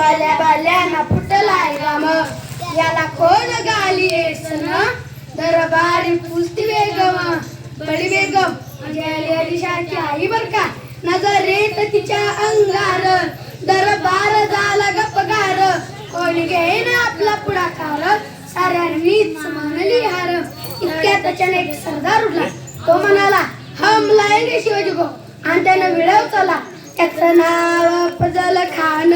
बाल्या बाल्याना फुटलाय राम. याला कोण गाली येसन दरबारी पुस्ती वेगम बडी बेगम म्हणजे अलीशाची आई बर का? नजरेत तिच्या अंगार. दरबार झाला गपगार कोणी घेईन आपला पुढाकार? साऱ्यांनीच म्हणली हार. इतक्यात त्याच्याने एक सरदार उठला तो म्हणाला हम लायंगे शिवाजी गो आणि त्यानं विळव चला. त्याचं नाव अफजल खान.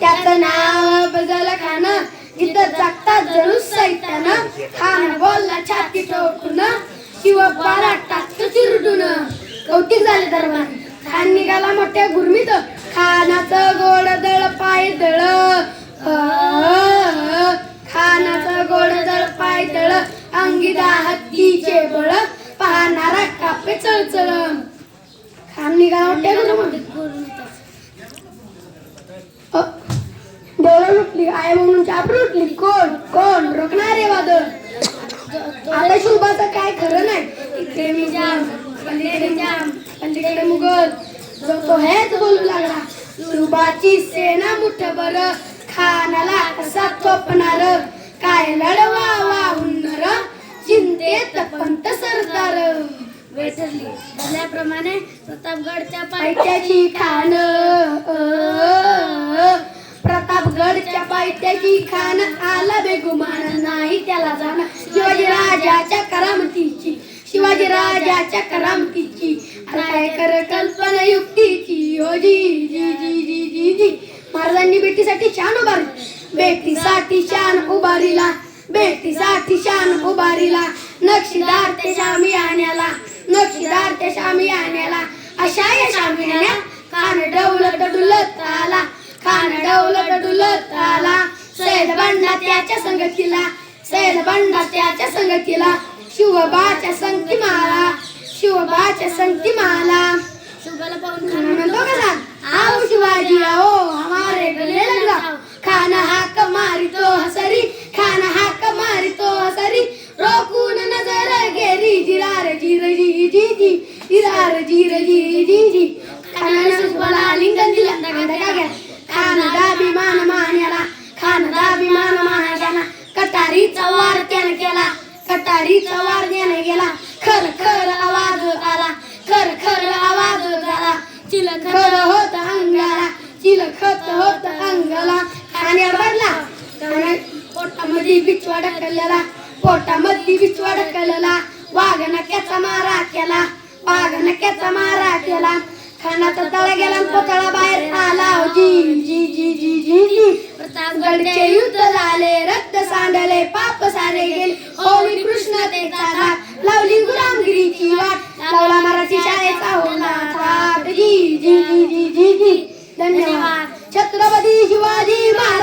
त्याचं नाव अफजल खान. जिथं जागतात जरूर सैतान. खान बोलला छाती ठोकून शिव बारा टाकतो चिरडून. कौतिक झाले दरबार. खान निघाला मोठ्या गुरमीत. खानाचं गोड दळ पाय दळ. खानाचं गोड दळ पाय दळ. अंगिदा हत्तीचे बळ. पाहणारा कापे चळचळ. निघाला वाटते गुरमीत डोळा लुटली आय म्हणून चाप लुटली कोण? कोण? रोखणारे वादळ. आता शुभाचं काय खरं नाही. इकडे मी जाम पलीकडे जाम पलीकडे जो तो हेच बोलू लागला. शुभाची सेना मुठभर खानाला कसा थोपणार काय लढवा वाहुनर चिंतेत पंत सरदार ठरल्याप्रमाणे प्रतापगडच्या पायथ्याची खान. प्रतापगडच्या पायथ्याची खान. आला बेगुमान नाही त्याला जाण. शिवाजी राजाच्या करामतीची शिवाजी राजाच्या करामतीची. आता काय कर कल्पना युक्तीची हो जी जी जी जी जी जी. महाराजांनी बेटीसाठी शान उभारली. बेटीसाठी शान उभारीला. बेटीसाठी शान उभारीला. नक्षीदार ते शामी आण्याला नक्षीदार ते शामी आण्याला डौलत आला. डौलत डुलत आला. सैद बंडा त्याच्या संगतीला सैद बंडा त्याच्या संगतीला शिवबाच्या संगती माला. शिवबाच्या संगती माला. पाहून खाना म्हणतो कसा आओ शिवाजी आओ हमारे गले लग जाओ. खाना हाक मारितो हसरी. दगा घ्या खाना दाभिमान मान्याला खाना दाभिमान मान्याला कटारीचा वार त्याने केला कटारीचा वार त्याने गेला खर खर आवाज आला खर खर आवाज झाला चिलखत होत अंगाला चिलखत होत अंगाला खाण्यावर भरला खाण्या- पोटामध्ये बिचवा ढकललेला पोटामध्ये बिचवा ढकललेला वाघ नक्याचा मारा केला वाघ नक्याचा मारा केला. खानाचा तळा गेला आणि पोतळा बाहेर आला. जी जी जी जी जी जी. प्रतापगडचे युद्ध झाले. रक्त सांडले. पाप सारे गेले. होळी कृष्ण ते लावली गुलामगिरीची वाट. लावला मराठी शाळेचा होणार जी जी जी जी जी जी. धन्यवाद. छत्रपती शिवाजी महाराज.